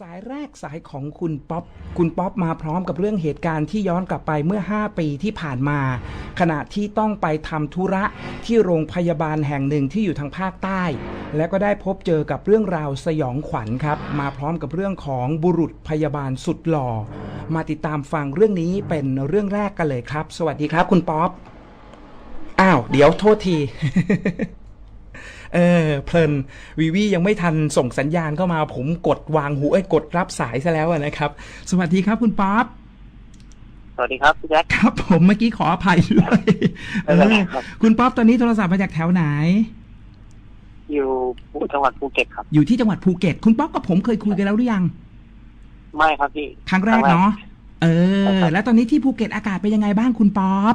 สายแรกสายของคุณป๊อปคุณป๊อปมาพร้อมกับเรื่องเหตุการณ์ที่ย้อนกลับไปเมื่อ 5 ปีที่ผ่านมา ขณะที่ต้องไปทำธุระที่โรงพยาบาลแห่งหนึ่งที่อยู่ทางภาคใต้ และก็ได้พบเจอกับเรื่องราวสยองขวัญครับ มาพร้อมกับเรื่องของบุรุษพยาบาลสุดหล่อ มาติดตามฟังเรื่องนี้เป็นเรื่องแรกกันเลยครับ สวัสดีครับ คุณป๊อปอ้าวเดี๋ยวโทษที เออ เพลินวีวียังไม่ทันส่งสัญญาณเข้ามา ผมกดวางหูเอ้ยกดรับสายซะแล้วอะนะครับ สวัสดีครับคุณป๊อปสวัสดีครับพี่แจ็คครับ ผมเมื่อกี้ขออภัยด้วยเอไม่เป็นไรอครับคุณป๊อปตอนนี้โทรศัพท์มาจากแถวไหน อยู่จังหวัดภูเก็ตครับ อยู่ที่จังหวัดภูเก็ต คุณป๊อปกับผมเคยคุยกันแล้วหรือยัง ไม่ครับพี่ ครั้งแรกเนาะเออ แล้วตอนนี้ที่ภูเก็ตอากาศเป็นยังไงบ้างคุณป๊อป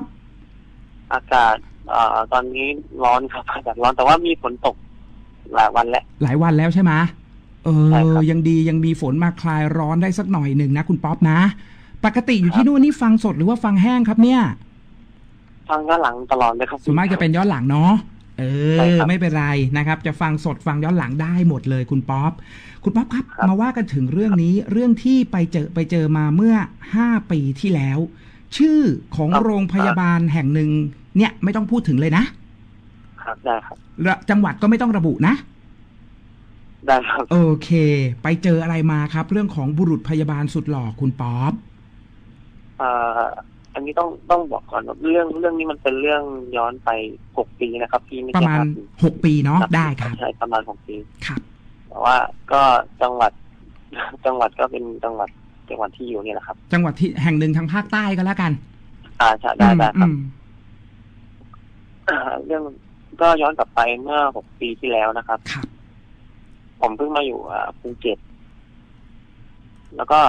อากาศ เอ่อตอนนี้ร้อนครับอากาศร้อนแต่ว่ามีฝนตกหลายวันแล้ว หลายวันแล้วใช่ไหมเอใช่ครัอบยังดียังมีฝนมาคลายร้อนได้สักหน่อยหนึ่งนะคุณป๊อปนะ ปกติอยู่ที่นู่นนี่ฟังสดหรือว่าฟังแห้งครับเนี่ย ฟังย้อนหลังตลอดเลยครับ ส่วนมากจะเป็นย้อนหลังเนาะ เอใช่อ ครับไม่เป็นไรนะครับ จะฟังสดฟังย้อนหลังได้หมดเลยคุณป๊อป คุณป๊อปครับ ครับ มาว่ากันถึงเรื่องนี้เรื่องที่ไปเจอไปเจอมาเมื่อห้าปีที่แล้ว ชื่อของโรงพยาบาลแห่งหนึ่ง เนี่ยไม่ต้องพูดถึงเลยนะครับได้ครับและจังหวัดก็ไม่ต้องระบุนะ ได้ครับโอเค ไปเจออะไรมาครับ เรื่องของบุรุษพยาบาลสุดหล่อคุณป๊อปเอ่ออันนี้ต้องต้องบอกก่อนว่าเรื่องเรื่องนี้มันเป็นเรื่องย้อนไปหกปีนะครับพี่ไม่ประใช่มาณห้าปีหกปีเนาะนับได้ครับใช่ประมาณหกปี ครับ แต่ว่าก็จังหวัด จังหวัดก็เป็นจังหวัดจังหวัดที่อยู่นี่แหละครับ จังหวัดที่แห่งหนึ่งทางภาคใต้ก็แล้วกันอ่าใช่ได้ได้ครับอืม อ่าเรื่องก็ย้อนกลับไปเมื่อหกปีที่แล้วนะครับ ครับ ผมเพิ่งมาอยู่อ่าภูเก็ตแล้วก็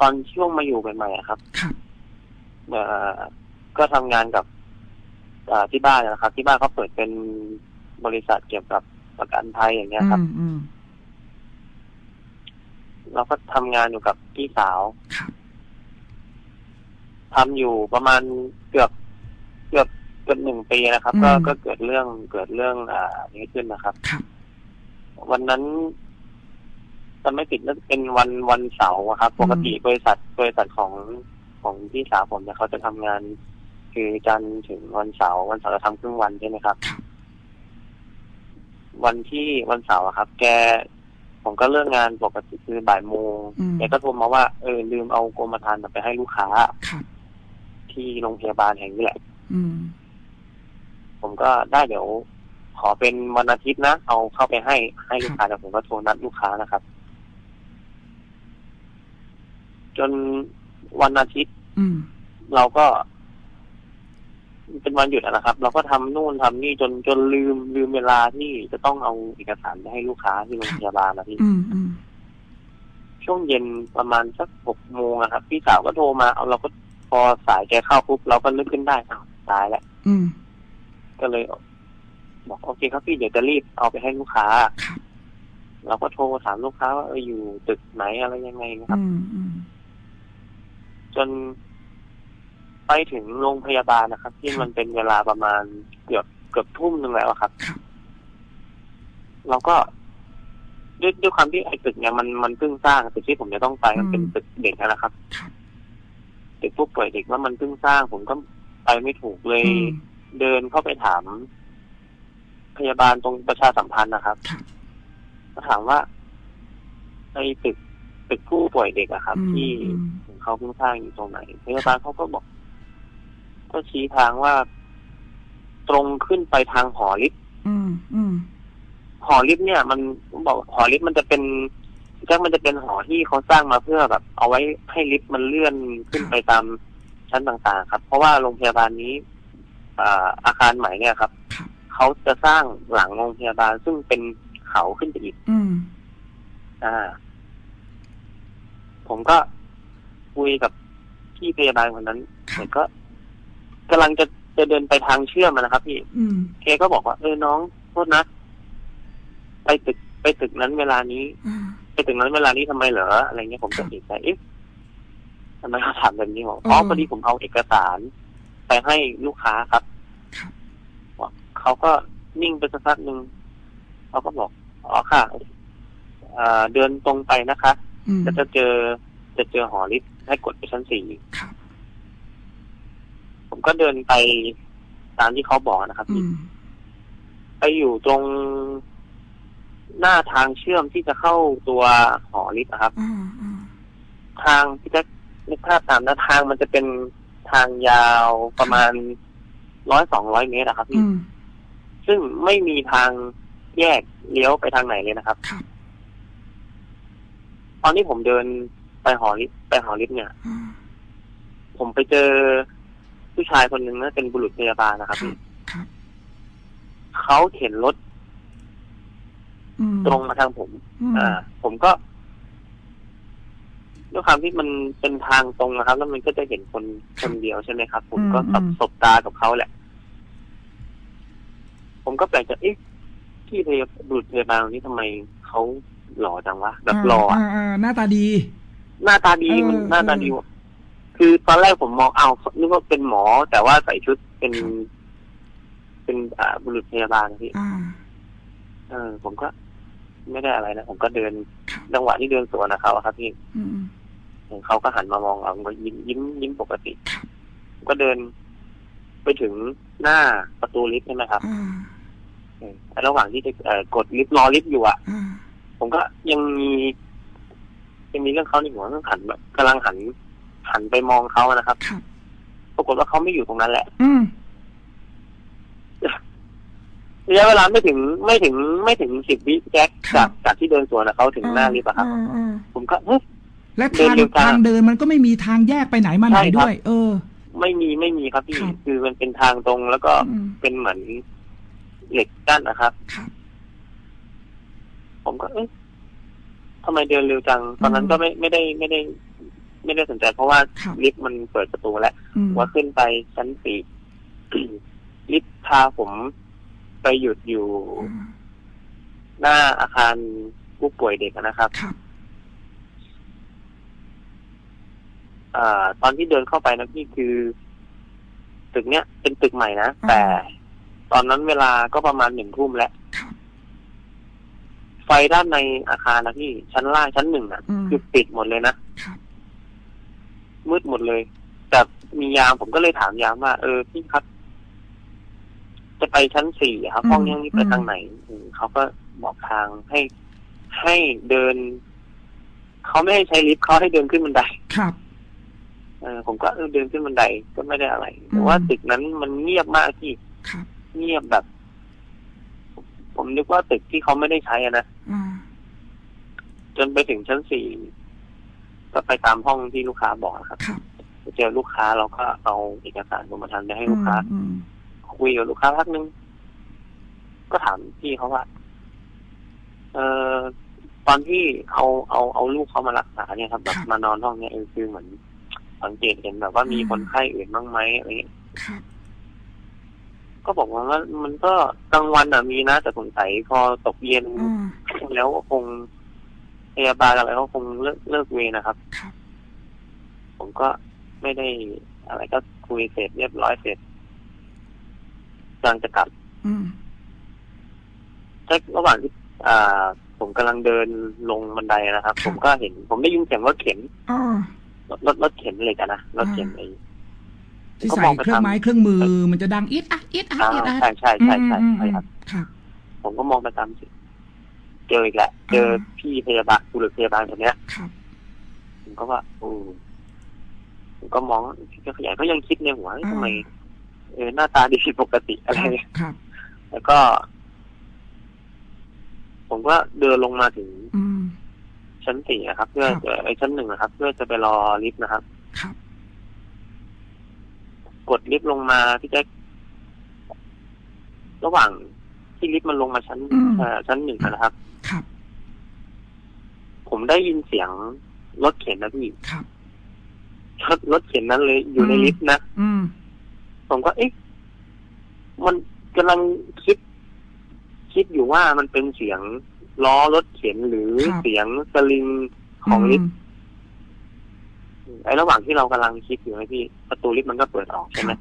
ตอนช่วงมาอยู่ใหม่ๆอะครับครับ เอ่อก็ทำงานกับอ่าที่บ้านนะครับ ที่บ้านเขาเปิดเป็นบริษัทเกี่ยวกับประกันภัยอย่างเงี้ยครับอืมอืมเราก็ทำงานอยู่กับพี่สาวครับ ทำอยู่ประมาณเกือบเกือบ เกือบหนึ่งปีนะครับ ก็ก็เกิดเรื่องเกิดเรื่องอ่านี้ขึ้นนะครับ ครับ วันนั้นจะไม่ผิดน่าจะเป็นวันวันเสาร์อะครับปกติบริษัทบริษัทของของพี่สาวผมเนี่ยเขาจะทำงาน คือจันทร์ถึงวันเสาร์วันเสาร์จะทำครึ่งวันใช่ไหมครับ ครับวันที่วันเสาร์อะครับ แกผมก็เลิกงานปกติคือบ่ายโมงอืมแกก็โทรมาว่าเออลืมเอากรมธรรม์ไปให้ลูกค้า ครับ ที่โรงพยาบาลแห่งนี้แหละ อืม ผมก็ได้เดี๋ยว ขอเป็นวันอาทิตย์นะเอาเข้าไปให้ให้ลูกค้าแต่ผมก็โทรนัดลูกค้านะครับ จนวันอาทิตย์อืม เราก็ เป็นวันหยุดอะนะครับ เราก็ทำนู่นทำนี่จนจนลืมลืมเวลาที่จะต้องเอาเอกสารไปให้ลูกค้าที่โรงพยาบาลนะพี่ อืมอืมช่วงเย็นประมาณสักหกโมงอะครับ พี่สาวก็โทรมาเอาเราก็พอสายแกเข้าปุ๊บเราก็นึกขึ้นได้อ้าวตายแล้ว อืม ก็เลย บอกโอเคครับพี่เดี๋ยวจะรีบเอาไปให้ลูกค้าครับเราก็โทรถามลูกค้าว่าเอออยู่ตึกไหนอะไรยังไงนะครับอืมอืมจนไปถึงโรงพยาบาลนะครับ ที่มันเป็นเวลาประมาณเกือบเกือบทุ่มหนึ่งแล้วอะครับครับเราก็ด้วยด้วยความที่ไอ้ตึกเนี่ยมันมันเพิ่งสร้างตึกที่ผมจะต้องไปมันเป็นตึกเด็กนะครับครับตึกผู้ป่วยเด็กว่ามันเพิ่งสร้าง ผมก็ไปไม่ถูกเลยอืม เดินเข้าไปถาม พยาบาลตรงประชาสัมพันธ์นะครับครับก็ถามว่าไอ้ตึกตึกผู้ป่วยเด็กอะครับอืมที่อืมเขาเพิ่งสร้างอยู่ตรงไหน พยาบาลเขาก็บอก ก็ชี้ทางว่า ตรงขึ้นไปทางหอลิฟต์อืมอืมหอลิฟต์เนี่ย มันผมบอกหอลิฟต์มันจะเป็นแจ้งมันจะเป็นหอที่เขาสร้างมาเพื่อแบบ เอาไว้ให้ลิฟต์มันเลื่อนขึ้นไปตามชั้นต่างๆ ครับ เพราะว่าโรงพยาบาลนี้ อ่าอาคารใหม่เนี่ยครับครับเขาจะสร้างหลังโรงพยาบาลซึ่งเป็นเขาขึ้นไปอีก อืม อ่า ผมก็คุยกับพี่พยาบาลคนนั้นคเหรัมืบอนก็กำลังจะจะเดินไปทางเชื่อมอะนะครับ พี่ อืม เคก็บอกว่า เออน้องโทษนะ ไปตึกไปตึกนั้นเวลานี้อ่าไปตึกนั้นเวลานี้ทำไมเหรออะไรเงี้ยผมก็เอกใจเอ๊ะทำไมเขาถามแบบนี้บอกอ๋ออืมพอดีผมเอาเอกสาร ไปให้ลูกค้าครับครับบอกเขาก็นิ่งไปสักพักหนึ่งเขาก็บอกอ๋อค่ะอ่าเดินตรงไปนะคะอืมก็จะเจอจะเจอหอลิฟต์ให้กดไปชั้นสี่ครับผมก็เดินไปตามที่เขาบอกนะครับอืมไปอยู่ตรงหน้าทางเชื่อมที่จะเข้าตัวหอลิฟต์นะครับอ่าอ่าทางที่จะนึกภาพตามนะทางมันจะเป็น ทางยาวประมาณร้อยสองร้อยเมตรอะครับพี่อืมซึ่งไม่มีทางแยกเลี้ยวไปทางไหนเลยนะครับ ครับตอนที่ผมเดินไปหอลิฟต์ไปหอลิฟต์เนี่ยอ่าผมไปเจอผู้ชายคนหนึ่งนะเป็นบุรุษพยาบาลนะครับครับพี่ครับเขาเข็นรถอืมตรงมาทางผม อืมอ่า ผมก็ ด้วยความที่มันเป็นทางตรงนะครับ แล้วมันก็จะเห็นคนคนเดียวใช่ไหมครับ ผมก็สับสบตากับเขาแหละ ผมก็แปลกใจเอ๊ะที่พยาบุรุษพยาบาลคนนี้ทำไมเขาหล่อจังวะแบบหล่ออะาาหน้าตาดี หน้าตาดีเออมันหน้าตาเออดีว่ะคือตอนแรกผมมองเอาวนึกว่าเป็นหมอ แต่ว่าใส่ชุดเป็นครับเป็นอ่าบุรุษพยาบาลนะพี่อ่า เออ ผมก็ ไม่ได้อะไรนะผมก็เดินครับจังหวะที่เดินสวนนะเขาอะครับพี่อืมเห็นเขาก็หันมามองเราผมก็ยิ้มยิ้มยิ้มปกติครับผมก็เดินไปถึงหน้าประตูลิฟต์ใช่ไหมครับอ่าเออแต่ระหว่างที่จะเอ่อกดลิฟต์รอลิฟต์อยู่อะอ่าผมก็ยังมียังมีเรื่องเขาในหัวเรื่องหันแบบกำลังหันหันไปมองเขานะครับครับปรากฏว่าเขาไม่อยู่ตรงนั้นแหละอืม ระยะเวลาไม่ถึงไม่ถึงไม่ถึงสิบวิแจ็คจากจากที่เดินสวนนะเขาถึงหน้าลิฟต์อะครับอ่าอ่าผมก็เฮ้ย และเดินทางเร็วจังทางเดินมันก็ไม่มีทางแยกไปไหนมาไหนใช่ครับ ด้วย เออ ไม่มีไม่มีครับพี่ครับ คือมันเป็นทางตรงแล้วก็อืมเป็นเหมือนเหล็กกั้นนะครับ ครับ ผมก็เอ๊ะทำไมเดินเร็วจัง ตอนนั้นอืมก็ไม่ไม่ได้ไม่ได้ ไม่ได้สนใจ เพราะว่าครับ ลิฟต์มันเปิดประตูแล้ว อืมว่าขึ้นไปชั้นสี่ ลิฟต์พาผม ไปหยุดอยู่อ่าหน้าอาคารผู้ป่วยเด็กนะครับครับอ่าตอนที่เดินเข้าไปนะพี่คือ ตึกเนี้ยเป็นตึกใหม่นะ แต่ ตอนนั้นเวลาก็ประมาณหนึ่งทุ่มแล้วครับ ไฟด้านในอาคารนะพี่ชั้นล่างชั้นหนึ่งอะ อืม คือปิดหมดเลยนะ ครับ มืดหมดเลย แต่มียามผมก็เลยถามยามว่า เออพี่ครับ จะไปชั้นสี่อะครับอืมห้องยังนี้ไปอืมทางไหนอืมเขาก็บอกทางให้ให้เดิน เขาไม่ให้ใช้ลิฟต์เขาให้เดินขึ้นบันไดครับเออผมก็เออเดินขึ้นบันไดก็ไม่ได้อะไร แต่ว่าอืมตึกนั้นมันเงียบมากที่ครับเงียบแบบ ผมนึกว่าตึกที่เขาไม่ได้ใช้อะนะอ่าจนไปถึงชั้นสี่ก็ไปตามห้องที่ลูกค้าบอกนะครับครับไปเจอลูกค้าเราก็เอาเอกสารกรมธรรม์ไปให้ลูกค้าอืม คุยกับลูกค้าพักนึง ก็ถามพี่เขาว่า เออตอนที่เอาเอาเอาลูกเขามารักษาเนี่ยครับแบบมานอนห้องเนี่ยเออคือเหมือน สังเกตเห็นแบบว่ามีคนไข้อื่นบ้างไหมอะไรเงี้ยครับก็บอกว่ามันมันก็กลางวันอะมีนะแต่สงสัยพอตกเย็นอ่าแล้วก็คงพยาบาลอะไรก็คงเลิกเลิกเวรนะครับครับ ผมก็ไม่ได้อะไรก็คุยเสร็จเรียบร้อยเสร็จกำลังจะกลับอืมใช่ระหว่างที่อ่า ผมกำลังเดินลงบันไดนะครับ ผมก็เห็น ผมได้ยินเสียงรถเข็นอ๋อรถรถรถเข็นเลยกันนะรถเข็นไอ้ ที่ก็ใส่มองไปเครื่องไม้ทางเครื่องมือ มันจะดังอิดอะอิดอะอ่าอิดอะใช่ใช่ใช่ใช่อืมใช่ครับ ครับ ผมก็มองไปตามสิเจออีกแล้วเจอพี่พยาบาลบุรุษพยาบาลคนเนี้ย ครับ ผมก็ว่าอืมผมก็มองก็ขยายก็ยังคิดในหัวเฮ้ยทำไม เออหน้าตาดีผิดปกติอะไรครับเงี้ยครับแล้วก็ ผมก็เดินลงมาถึงอืมชั้นสี่นะครับ เพื่อครับจะไอ้ชั้นหนึ่งนะครับ เพื่อจะไปรอลิฟต์นะครับ ครับ กดลิฟต์ลงมาพี่แจ๊คระหว่างที่ลิฟต์มันลงมาชั้นอืมเอ่อชั้นหนึ่งนะครับ ครับ ผมได้ยินเสียงรถเข็นนะพี่ครับรถรถเข็นนั้นเลยอยู่ในอืมลิฟต์นะอืม ผมก็เอ๊ะมันกำลังคิด คิดอยู่ว่ามันเป็นเสียงล้อรถเข็นหรือครับเสียงสลิงของลิฟต์ไอ้ระหว่างที่เรากำลังคิดอยู่นะพี่ประตูลิฟต์มันก็เปิดออกใช่ไหมครับ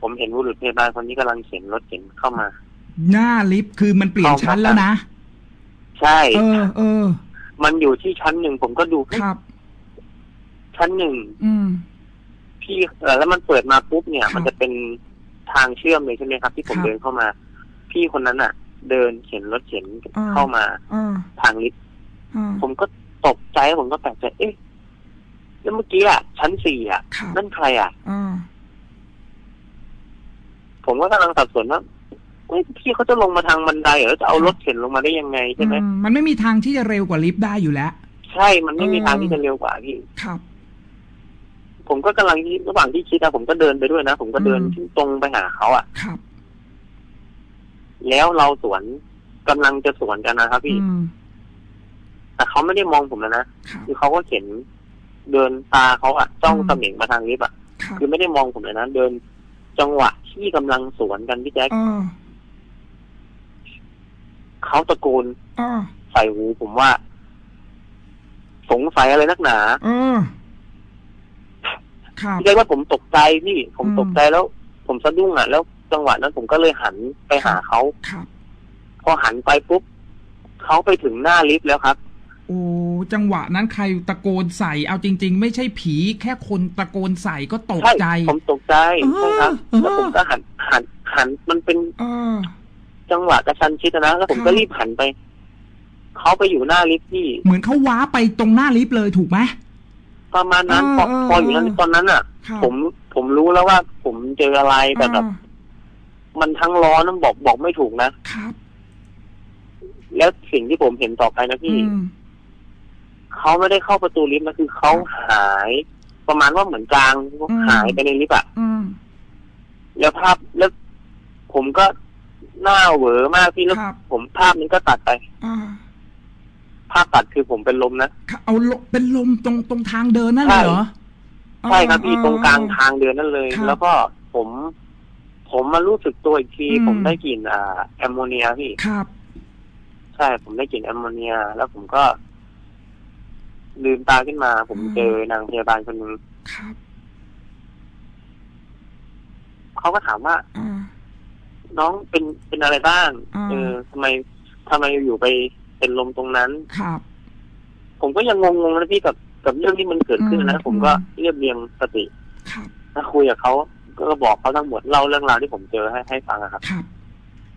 ผมเห็นบุรุษพยาบาลคนนี้กำลังเข็นรถเข็นเข้ามา หน้าลิฟต์คือมันเปลี่ยนเอามาชั้นแล้วนะใใช่ เออเออ มันอยู่ที่ชั้นหนึ่งผมก็ดูครับ ชั้นหนึ่ง อืมพี่เออแล้วมันเปิดมาปุ๊บเนี่ยครับมันจะเป็นทางเชื่อมเลยใช่ไหมครับ ที่ผมครับเดินเข้ามา พี่คนนั้นอะ เดินเข็นรถเข็นอ่า เข้ามาอ่าทางลิฟต์อ่าผมก็ตกใจผมก็แปลกใจเอ๊ะแล้วเมื่อกี้อะชั้นสี่อะครับนั่นใครอะอ่าผมก็กำลังสับสนว่าเอ้ยพี่เขาจะลงมาทางบันไดเหรอจะเอารถเข็นลงมาได้ยังไงใช่ไหมอืมมันไม่มีทางที่จะเร็วกว่าลิฟต์ได้อยู่แล้ว ใช่มันไม่มีทางที่จะเร็วกว่าพี่ ครับ ผมก็กำลังคิดระหว่างที่คิดอะผมก็เดินไปด้วยนะ ผมก็เดินอืมตรงไปหาเขาอะครับ แล้วเราสวนกำลังจะสวนกันนะครับพี่อืมแต่เขาไม่ได้มองผมแล้วนะครับคือเขาก็เข็นเดินตาเขาอะจ้องอืมเสม่งมาทางลิฟต์อะครับคือไม่ได้มองผมเลยนะเดินจังหวะที่กำลังสวนกันพี่แจ๊คอ่าเขาตะโกนอ่าใส่หูผมว่า สงสัยอะไรนักหนาอ่า ครับพี่แจ๊คว่าผมตกใจพี่ผมอืมตกใจแล้ว ผมสะดุ้งอะแล้วจังหวะนั้นผมก็เลยหันไปหาเขาครับพอหันไปปุ๊บเขาไปถึงหน้าลิฟต์แล้วครับ โอ้จังหวะนั้นใครตะโกนใส่ เอาจริง ๆ ไม่ใช่ผีแค่คนตะโกนใส่ก็ตกใช่ใจผมตกใจเออใช่ครับเออแล้วผมก็หันหันหันมันเป็นเออจังหวะกระชันชิดอะนะแล้วผมครับก็รีบหันไปเขาไปอยู่หน้าลิฟต์พี่ เหมือนเขาว้าไปตรงหน้าลิฟต์เลยถูกไหม ประมาณนั้นเออพอเออพออยู่นั้นเออตอนนั้นอะครับผมผมรู้แล้วว่า ผมเจออะไรแต่แบบอ่ามันทั้งร้อนน้ำบอกบอกไม่ถูกนะครับ แล้วสิ่งที่ผมเห็นต่อไปนะอืพี่มเขาไม่ได้เข้าประตูลิฟต์นะคือเขาหาย ประมาณว่าเหมือนกลางหายไปในลิฟต์อะอืมแล้วภาพแล้วผมก็หน้าเหวอมากพี่แล้วครับผมภาพมันก็ตัดไปอ่าภาพตัดคือผมเป็นลมนะ เอาลเป็นลมตรงตรงทางเดินนั่นเลยเหรอใช่ครับพี่อ่ตรงกลางทางเดินนั่นเลยครับแล้วก็ผม ผมมารู้สึกตัวอีกทีอืมผมได้กลิ่นอ่าแอมโมเนียพี่ครับใช่ผมได้กลิ่นแอมโมเนีย แล้วผมก็ ลืมตาขึ้นมา ผมเจอนางพยาบาลคนหนึงครับเขาก็ถามว่าอ่าน้องเป็นเป็นอะไรบ้างอ่าเออทำไมทำไมอยู่ไป เป็นลมตรงนั้น ครับ ผมก็ยังงงๆนะพี่กับกับเรื่องที่มันเกิดขึ้นนะอืมผมก็อืมเรียบเรียงสติครับแล้วคุยกับเขาก็บอกเขาทั้งหมดเล่าเรื่องราวที่ผมเจอให้ให้ฟังอะครับครับ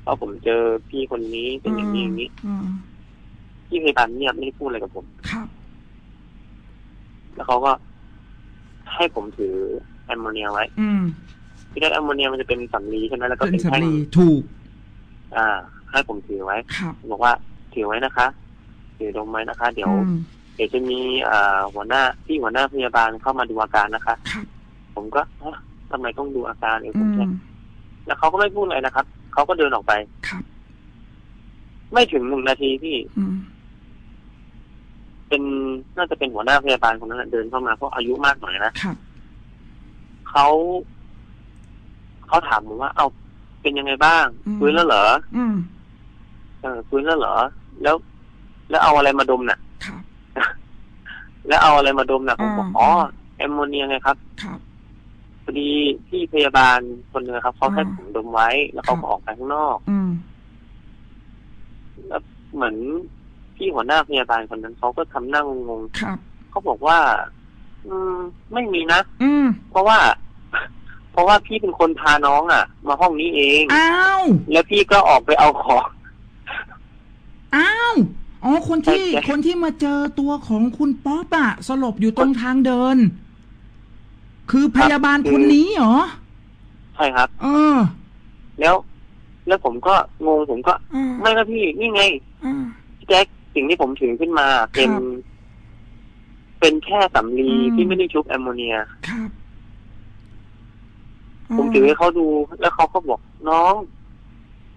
ว่าผมเจอพี่คนนี้เป็นอย่างนี้อย่างนี้อืมพี่พยาบาลเงียบไม่ได้พูดอะไรกับผม ครับ แล้วเขาก็ให้ผมถือแอมโมเนียไว้อืม พี่ได้แอมโมเนียมันจะเป็นสำลีใช่ไหมแล้วก็เป็เป็นนแท่งสำลีถูก อ่า ให้ผมถือไว้ ครับ บอกว่า ถือไว้นะคะถือดมไว้นะคะ เดี๋ยว อืมเดี๋ยวจะมีอ่าหัวหน้าพี่หัวหน้าพยาบาลเข้ามาดูอาการนะคะครับผมก็ฮะทำไมต้องดูอาการเออผอืมแค่มแล้วเขาก็ไม่พูดอะไรนะครับเขาก็เดินออกไป ครับ ไม่ถึงหนึ่งนาทีพี่อืม เป็นน่าจะเป็นหัวหน้าพยาบาลคนนั้นนะเดินเข้ามาเพราะอายุมากหน่อยนะ ครับ เขาเขาถามผมว่า เอาเป็นยังไงบ้างอืม ฟื้นแล้วเหรออืม เออฟื้นแล้วเหรอ แล้ว แล้วเอาอะไรมาดมน่ะ ครับ แล้วเอาอะไรมาดมน่ะผมบอกอ่าอ๋อแอมโมเนียไงครับครับพอดีพี่พยาบาลคนหนึงครับเขาให้อ่าผมดมไว้ แล้วเขาครัก็บออกไปข้างนอกอืมแล้วเหมือนพี่หัวหน้าพยาบาลคนนั้นเขาก็ทำหน้างงครับๆเขาบอกว่า อืม ไม่มีนะอืม เพราะว่า เพราะว่าพี่เป็นคนพาน้องอะ มาห้องนี้เอง อ้าว แล้วพี่ก็ออกไปเอาของ อ้าว อ๋อ คนที่ ใช่ใช่ คนที่มาเจอตัวของคุณป๊อปอะสลบอยู่ตรงทางเดิน คือพยาบาลคนนี้เหรอ ใช่ครับ เออแล้ว แล้วผมก็งงผมก็ อ่าไม่ครับพี่นี่ไงอ่า พี่แจ็คสิ่งที่ผมถือขึ้นมาเป็น ครับเป็นแค่สำลีอืม ที่ไม่ได้ชุบแอมโมเนีย ครับผมถือให้เขาดูแล้วเขาก็บอกน้อง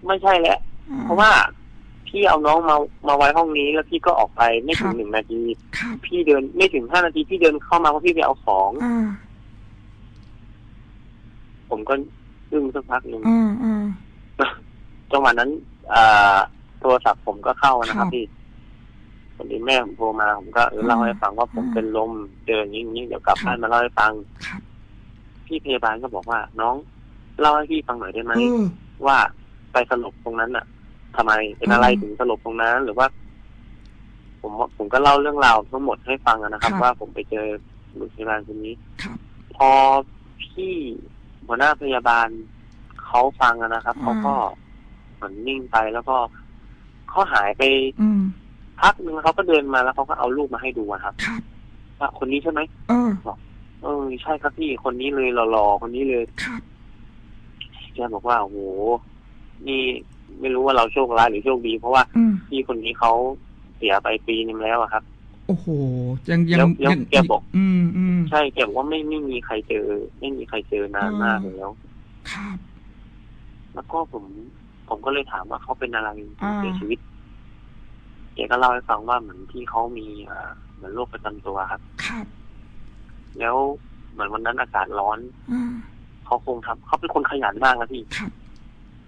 ไม่ใช่แล้วอ่เพราะว่า พี่เอาน้องมามาไว้ห้องนี้แล้วพี่ก็ออกไปไม่ถึครังบหนึ่งนาที ครับพี่เดินไม่ถึงห้านาทีพี่เดินเข้ามาเพราะพี่ไปเอาของ อ่าผมก็อึ้งสักพักหนึ่งอ่าอ่าจังหวะนั้นอ่าโทรศัพท์ผมก็เข้านะครัครับบพี่วันนี้แม่ผมโทรมาผมก็เออเล่าอืมให้ฟังว่าผมอืมเป็นลมเจออย่างนี้อย่างนี้เดี๋ยวกลับครับบ้านมาเล่าให้ฟัง ครับ พี่พยาบาลก็บอกว่า น้องเล่าให้พี่ฟังหน่อยได้ไหมเออว่าไปสลบตรงนั้นน่ะ ทำไมเป็นอะไรอืมถึงสลบตรงนั้น หรือว่า ผมว่าผมก็เล่าเรื่องราวทั้งหมดให้ฟังอะนะครับครับ ว่าผมไปเจอบุรุษพยาบาลคนนี้ครับพอพี่หัวหน้าพยาบาลเขาฟังอะนะครับอ่าเขาก็เหมือนนิ่งไปแล้วก็เขาหายไปอืมพักหนึ่งแล้วเขาก็เดินมาแล้วเขาก็เอารูปมาให้ดูอะครับครับว่าคนนี้ใช่ไหมเออเออใช่ครับพี่คนนี้เลยหล่อๆคนนี้เลยครับแกบอกว่าโอ้โหนี่ ไม่รู้ว่าเราโชคร้ายหรือโชคดี เพราะว่าอืมพี่คนนี้เขาเสียไปปีนึงแล้วอะครับ โอ้โห ยังยังแล้วแล้วยังแกบอก อืมอืมใช่แกบอกว่าไม่ไม่มีใครเจอ ไม่มีใครเจอนานมากอืมแล้ว ครับ แล้วก็ผม ผมก็เลยถามว่าเขาเป็นอะไรถึงอ่า เสียชีวิตแกก็เล่าให้ฟังว่าเหมือนที่เขามีอ่าเหมือนโรคประจำตัวครับ ครับแล้วเหมือนวันนั้นอากาศร้อน อ่าเขาคงทำเขาเป็นคนขยันมากนะพี่ ครับ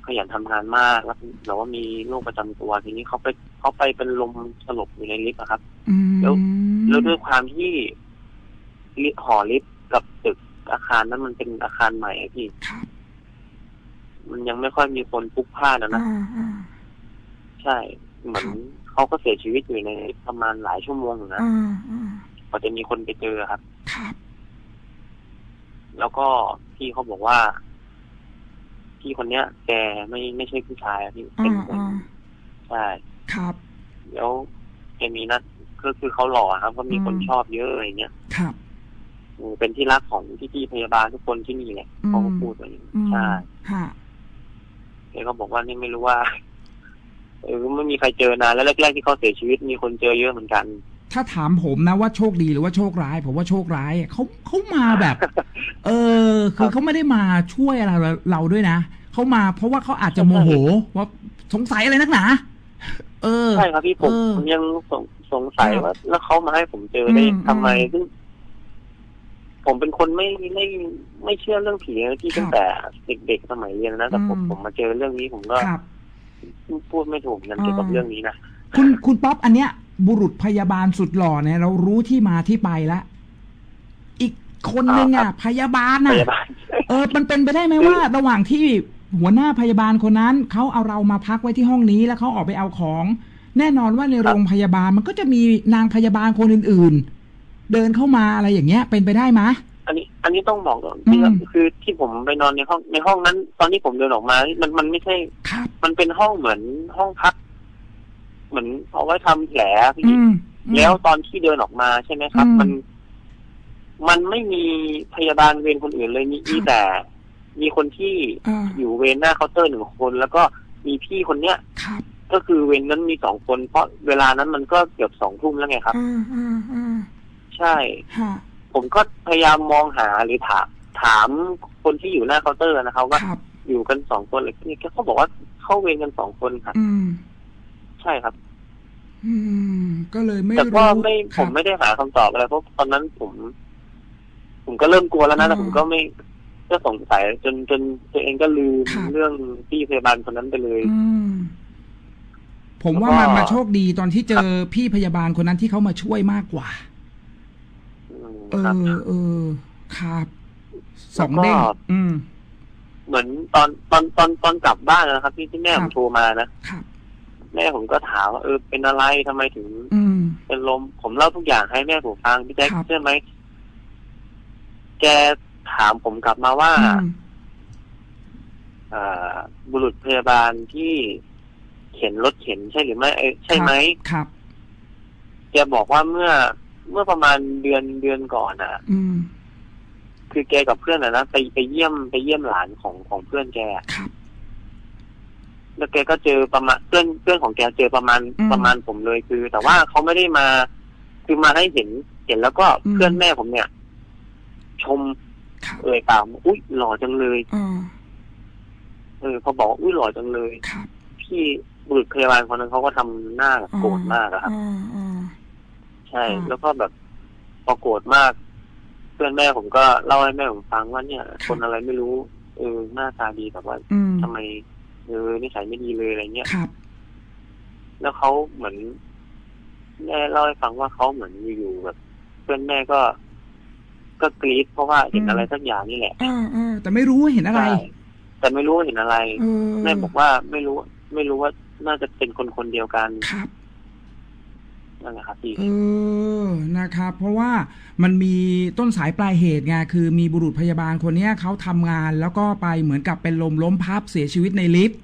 ขยันทำงานมากแล้วแต่ว่ามีโรคประจำตัวทีนี้เขาไปเขาไปเป็นลมสลบอยู่ในลิฟต์อะครับอืมแล้วแล้วด้วยความที่ลิฟต์หอลิฟต์กับตึกอาคารนั้นมันเป็นอาคารใหม่อะพี่ครับมันยังไม่ค่อยมีคนพลุกพล่านอะนะอ่าอ่าใช่เหมือนเขาก็เสียชีวิตอยู่ในประมาณหลายชั่วโมงอยู่นะอ่าอ่ากว่าจะมีคนไปเจอครับครับ แล้วก็พี่เขาบอกว่า พี่คนเนี้ยแกไม่ไม่ใช่ผู้ชายอะพี่เป็อ่านคนอ่าใช่ครับ แล้วแกมีนัดก็คือเขาหล่อครับก็มีคนอืม ชอบเยอะอะไรเงี้ยครับ อืมเป็นที่รักของพี่ๆพยาบาลทุกคนที่นี่แหละอืม เขาก็พูดไว้อย่างนี้อืมใช่ฮะแกก็บอกว่านี่ไม่รู้ว่า เออไม่มีใครเจอนานแล้วแรกๆที่เขาเสียชีวิตมีคนเจอเยอะเหมือนกัน ถ้าถามผมนะว่าโชคดีหรือว่าโชคร้าย ผมว่าโชคร้ายอะเขาเขามาแบบ เออคือเขาไม่ได้มาช่วยอะไรเราด้วยนะเขามาเพราะว่าเขาอาจจะโมโห ว่าสงสัยอะไรนักหนาเออใช่ครับพี่ผมเออผมยังสงสงสัยครับว่า แล้วเขามาให้ผมเจอได้อืมทำไมอืมซึ่งผมเป็นคนไม่ไม่ไม่เชื่อเรื่องผีนะที่ครับตั้งแต่เด็กๆสมัยเรียนนะแต่ผมอืมผมมาเจอเรื่องนี้ผมก็ครับพูดไม่ถูกเหมือนกันเกี่ยวกับอ่าเรื่องนี้นะคุณคุณป๊อปอันเนี้ย บุรุษพยาบาลสุดหล่อเนี่ย เรารู้ที่มาที่ไปแล้วอีกคนนึงครัอะบพยาบาลพน่ะยาบาลเออ มันเป็นไปได้ไหมว่า ระหว่างที่หัวหน้าพยาบาลคนนั้นเขาเอาเรามาพักไว้ที่ห้องนี้แล้วเขาออกไปเอาของ แน่นอนว่าในครับโรงพยาบาลมันก็จะมีนางพยาบาลคนอื่น ๆ เดินเข้ามาอะไรอย่างเงี้ย เป็นไปได้ไหมอันนี้ อันนี้ต้องบอกก่อนอืมที่ว่าคือที่ผมไปนอนในห้องในห้องนั้น ตอนที่ผมเดินออกมา มันมันไม่ใช่ครับมันเป็นห้องเหมือนห้องพัก เหมือนเอาไว้ทำแผลพี่อืมอืมแล้วตอนที่เดินออกมาใช่ไหมครับ อืมมัน มันไม่มีพยาบาลเวรคนอื่นเลยมีครับมีแต่ มีคนที่อ่าอยู่เวรหน้าเคาน์เตอร์หนึ่งคน แล้วก็มีพี่คนเนี้ย ครับก็คือเวรนั้นมีสองคน เพราะเวลานั้นมันก็เกือบสองทุ่มแล้วไงครับอ่าอ่าอ่าใช่ ฮะผมก็พยายามมองหาหรือถามถามคนที่อยู่หน้าเคาน์เตอร์นะครับว่าครับ อยู่กันสองคนเลยนี่เขาบอกว่าเข้าเวรกันสองคนครับ อืม ใช่ครับ อืม ก็เลยไม่แต่รู้ก็ไม่คผรับ มไม่ได้หาคำตอบอะไรเพราะตอนนั้นผม ผมก็เริ่มกลัวแล้วนะแต่อืมผมก็ไม่ก็สงสัยจนจนตัวเองก็ลืมครับ เรื่องพี่พยาบาลคนนั้นไปเลย อืม ผมว่าแล้วก็มันมาโชคดีตอนที่เจอพี่พยาบาลคนนั้นที่เขามาช่วยมากกว่าอืมเอครับ อ เออ ครับสองแล้วก็เด้งอืม เหมือนตอนตอนตอนตอนกลับบ้านนะครับ ที่ที่แม่คผรับมโทรมานะครับ แม่ผมก็ถามว่าเออเป็นอะไรทำไมถึงอืมเป็นลมผมเล่าทุกอย่างให้แม่ผมฟังพี่แจ๊คครับเชื่อไหมแกถามผมกลับมาว่าอืมอ่าบุรุษพยาบาลที่เข็นรถเข็นใช่หรือไม่เอ้ยใช่ไหมครับแกบอกว่าเมื่อเมื่อประมาณเดือนเดือนก่อนอะอืมคือแกกับเพื่อนอะนะไปไปเยี่ยมไปเยี่ยมหลานของของเพื่อนแกอะครับ แล้วแกก็เจอประมาณเพื่อนเพื่อนของแกเจอประมาณอืม ประมาณผมเลยคือ แต่ว่าเขาไม่ได้มา คือมาให้เห็นเห็นแล้วก็อืม เพื่อนแม่ผมเนี่ย ชมครับเอ่ยปากอุ้ยหล่อจังเลยอ่าเออพอบอกว่าอุ้ยหล่อจังเลย ครับพี่บุรุษพยาบาลคนนั้นเขาก็ทำหน้าแบบโกรธมากอะครับอ่าอ่าใช่อ่าแล้วก็แบบพอโกรธมาก เพื่อนแม่ผมก็เล่าให้แม่ผมฟังว่าเนี่ย คนอะไรไม่รู้ เออหน้าตาดีแต่ว่าอืมทำไม เออนิสัยไม่ดีเลยอะไรเงี้ยครับ แล้วเขาเหมือนแม่เล่าให้ฟังว่าเขาเหมือนอยู่ๆแบบ เพื่อนแม่ก็ ก็กรี๊ดเพราะว่าเห็นอืมอะไรสักอย่างนี่แหละอ่าอ่าแต่ไม่รู้ว่าเห็นอะไรใช่แต่ไม่รู้ว่าเห็นอะไรเออแม่บอกว่าไม่รู้ ไม่รู้ว่าน่าจะเป็นคนคนเดียวกันครับแนั่นแหละครับพี่เออนะครับ เพราะว่ามันมีต้นสายปลายเหตุไงคือมีบุรุษพยาบาลคนเนี้ยเขาทำงานแล้วก็ไปเหมือนกับเป็นลมล้มพับเสียชีวิตในลิฟต์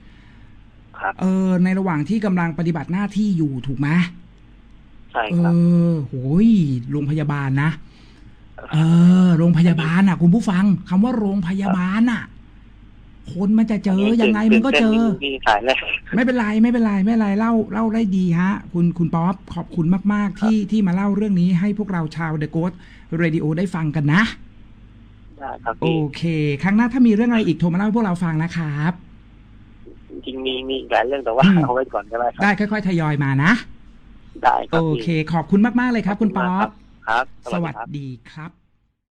ครับ เออ ในระหว่างที่กำลังปฏิบัติหน้าที่อยู่ถูกไหมใช่เอครับ อโหยโรงพยาบาลนะ เออ โรงพยาบาลอะ คุณผู้ฟังคำว่าโรงพยาบาลอะ คนมันจะเจอยังไงมันก็เจอมีสายแรกไม่เป็นไรไม่เป็นไรไม่เป็นไรเล่าเล่าได้ดีฮะ คุณคุณป๊อปขอบคุณมาก ๆ ที่ที่มาเล่าเรื่องนี้ให้พวกเราชาว The Ghost Radio ได้ฟังกันนะได้ครับโอพี่เค ครั้งหน้าถ้ามีเรื่องอะไรอีกโทรมาเล่าให้พวกเราฟังนะครับจริงๆมีมีอีกหลายเรื่องแต่ว่าอืมเอาไว้ก่อนก็ได้ครับได้ค่อย ๆ ทยอยมานะได้ครัโอบพี่เค ขอบคุณมาก ๆ เลยครับ คุณป๊อปครับ สวัสครับดีครับ